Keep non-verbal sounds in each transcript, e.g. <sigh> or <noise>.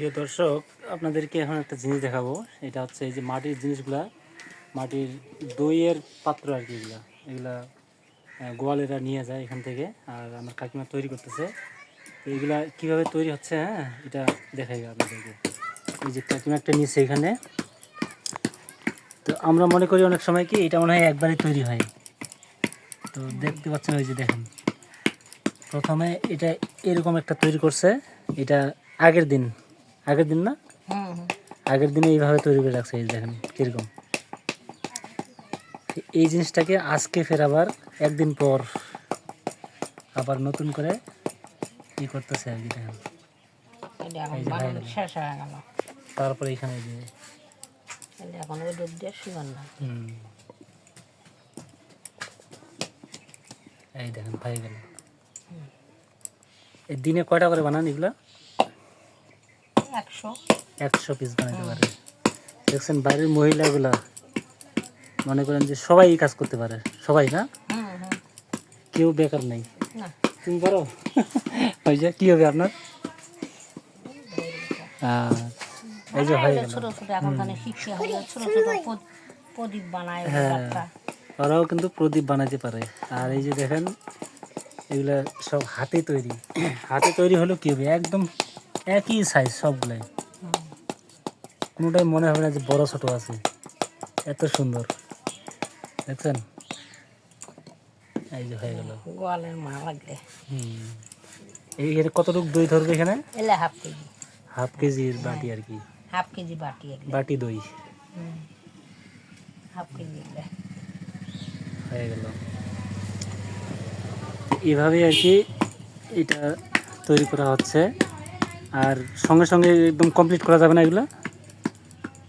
প্রিয় দর্শক, আপনাদেরকে এখন একটা জিনিস দেখাবো। এটা হচ্ছে এই যে মাটির জিনিসগুলা, মাটির দইয়ের পাত্র আর কি এগুলা। এগুলা গোয়ালেরা নিয়ে যায় এখান থেকে, আর আমার কাকিমা তৈরি করতেছে। তো এগুলা কীভাবে তৈরি হচ্ছে হ্যাঁ এটা দেখাই আপনাদেরকে। এই যে কাকিমা একটা নিয়েছে এখানে। তো আমরা মনে করি অনেক সময় কি, এটা মনে হয় একবারই তৈরি হয়। তো দেখতে পাচ্ছেন ওই যে দেখেন। প্রথমে এটা এরকম একটা তৈরি করছে, এটা আগের দিন। আগের দিন না? আগের দিনে এইভাবে তৈরি করে রাখছে এই দেখেন কীরকম। এই জিনিসটাকে আজকে ফের আবার একদিন পর আবার নতুন করে ই করতেছে আর কি দেখেন। তারপরে এখানে যে এটা এখন ওই দুধ দিয়ে শুকান না। এই দেখেন হয়ে গেল। এই দিনে কয়টা করে বানান এগুলা? একশো। একশো পিস বানাতে পারে। দেখছেন বাইরের মহিলাগুলা মনে করেন যে সবাই এই কাজ করতে পারে। সবাই না? কেউ বেকার নেই। তুমি পারো? ওই যে কি হবে আপনার? এই যে হয়ে গেল। প্রদ- প্রদীপ বানায় হ্যাঁ। ওরাও কিন্তু প্রদীপ বানাতে পারে। আর এই যে দেখেন এগুলা সব হাতে তৈরি। হাতে তৈরি হলো কি হবে? একদম একই সাইজ সবগুলাই। কোনোটাই মনে হবে না যে বড় ছোট আছে। এত সুন্দর। দেখছেন? এই যে হয়ে গেল। গোয়ালের মা লাগলে। হুম। এই এর কতটুকু দই ধরবে এখানে? এলে হাফ কেজি। হাফ কেজির বাটি আর কি। হাফ কেজি বাটি বাটি দই। হুম। হাফ কেজি হয়ে গেল। এভাবে আর কি এটা তৈরি করা হচ্ছে। আর সঙ্গে সঙ্গে একদম কমপ্লিট করা যাবে না এগুলো?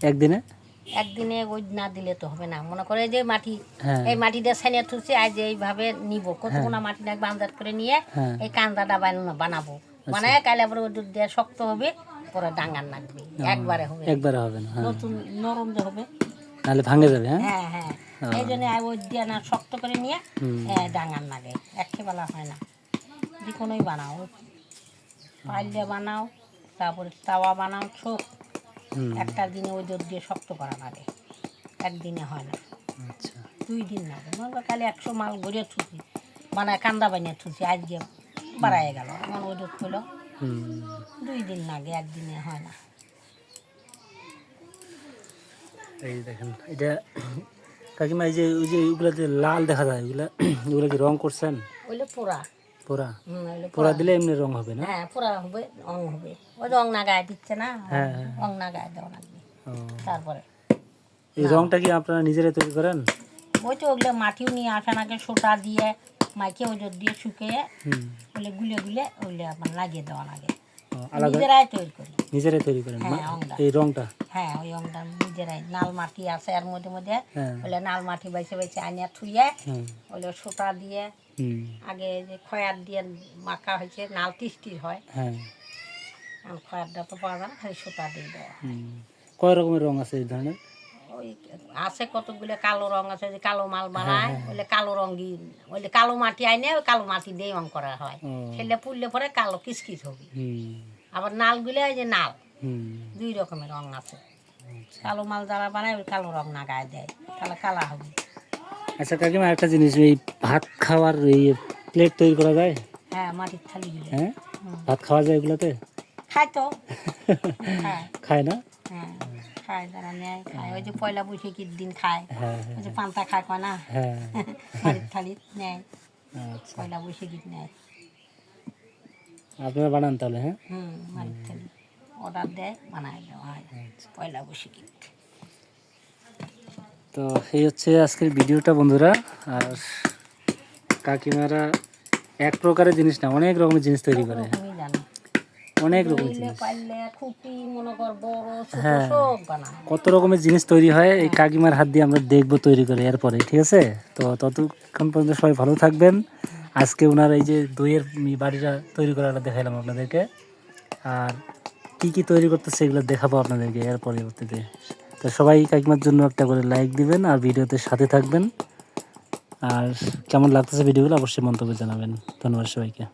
একদিনে? একদিনে ওই না দিলে তো হবে না। মনে করে যে মাটি হ্যাঁ। এই মাটিটা ছাইনে থুচ্ছে আজ এইভাবে নিব। কতগুলো মাটি লাগবে আন্দাজ করে নিয়ে হ্যাঁ। এই কান্দাটা বানানো বানাবো। বানায় কালে আবার ওই দুধ দিয়ে শক্ত হবে পরে ডাঙ্গার লাগবে। একবারে হবে। একবারে হবে না হ্যাঁ। নতুন নরম যে হবে। নাহলে ভাঙে যাবে হ্যাঁ? হ্যাঁ হ্যাঁ। এই জন্য ওই দিয়ে না শক্ত করে নিয়ে। হ্যাঁ, ডাঙ্গার লাগে। একেবেলা হয় না। যে কোনোই বানাও। পাইলে বানাও। তারপরে তাওয়া বানাও ছোপ একটা দিনে ওই দুধ দিয়ে শক্ত করা লাগে। একদিনে হয় না। আচ্ছা। দুই দিন লাগে। মনে করো কালি একশো মাল ঘুরে থুছি মানে কান্দা বানিয়ে থুছি আজকে বাড়াই গেল। এখন ওই দুধ পেল দুই দিন লাগে একদিনে হয় না। এই দেখেন এটা কাকিমা এই যে ওই যে ওগুলো যে লাল দেখা যায়। ওগুলা ওগুলো কি রং করছেন? ওইলে পোড়া। পোড়া। পোড়া দিলে এমনি রং হবে না? হ্যাঁ পোড়া হবে রং হবে। ওই রং না গায়ে দিচ্ছে না হ্যাঁ, রং না গায়ে দেওয়া লাগবে। তারপরে। এই রংটা কি আপনারা নিজেরা তৈরি করেন? ওই তো ওগুলো মাটিও নিয়ে আসেন আগে সোটা দিয়ে মাইকে ওই দিয়ে শুকিয়ে হুম। ওগুলো গুলে গুলে ওগুলো আপনার লাগিয়ে দেওয়া লাগে। আলাদা নিজেরাই তৈরি করি। নিজেরাই তৈরি করেন হ্যাঁ, রংটা। এই রংটা? হ্যাঁ ওই অংটা নিজেরাই। নাল মাটি আছে আর মধ্যে মধ্যে। হ্যাঁ। ওগুলো নাল মাটি বাইছে বাইছে আনিয়া থুয়ে ওগুলো সোটা দিয়ে আগে যে খয়ার দিয়ে মাখা হয়েছে নাল টিস্টির হয়। হ্যাঁ। খয়ারটা তো পাওয়া যায় না খালি সোটা দিয়ে দেওয়া কয় রকমের রং আছে এই ধরনের? ওই আছে কতগুলো কালো রং আছে যে কালো মাল বানায় ওইলে কালো রঙি ওইলে কালো মাটি আইনে ওই কালো মাটি দিয়ে রং করা হয়। সেটা পুড়লে পরে কালো কিসকিস হবে। হুম। আবার নালগুলো যে নাল দুই রকমের রং আছে। কালো মাল যারা বানায় ওই কালো রং না গায়ে দেয় তাহলে কালা হবে। আচ্ছা কাকিমা একটা জিনিস এই ভাত খাওয়ার এই প্লেট তৈরি করা যায়? হ্যাঁ মাটির থালিগুলো হ্যাঁ? ভাত খাওয়া যায় এগুলোতে খায় তো। <laughs> খায়। খায় না? হ্যাঁ খায় যারা নেয় খায়। ওই যে পয়লা বৈশাখীর দিন খায়। হ্যাঁ ওই যে পান্তা খায় কয় না? হ্যাঁ। <laughs> মাটির থালি নেয়। আচ্ছা। পয়লা বৈশাখীর নেয়। আপনারা বানান তাহলে হ্যাঁ? হুম অর্ডার দেয় বানায় দেওয়া হয়। পয়লা বৈশাখী তো এই হচ্ছে আজকের ভিডিওটা বন্ধুরা। আর কাকিমারা এক প্রকারের জিনিস না অনেক রকমের জিনিস তৈরি করে। অনেক রকমের জিনিস। হ্যাঁ। কত রকমের জিনিস তৈরি হয় এই কাকিমার হাত দিয়ে আমরা দেখব তৈরি করে এরপরে ঠিক আছে? তো ততক্ষণ পর্যন্ত সবাই ভালো থাকবেন। আজকে ওনার এই যে দইয়ের বাড়িটা তৈরি করাটা দেখাইলাম আপনাদেরকে। আর কি কি তৈরি করতেছে এগুলো দেখাবো আপনাদেরকে এর পরবর্তীতে। তো সবাই কাকিমার জন্য একটা করে লাইক দিবেন আর ভিডিওতে সাথে থাকবেন। আর কেমন লাগতেছে ভিডিওগুলো অবশ্যই মন্তব্য জানাবেন। ধন্যবাদ সবাইকে।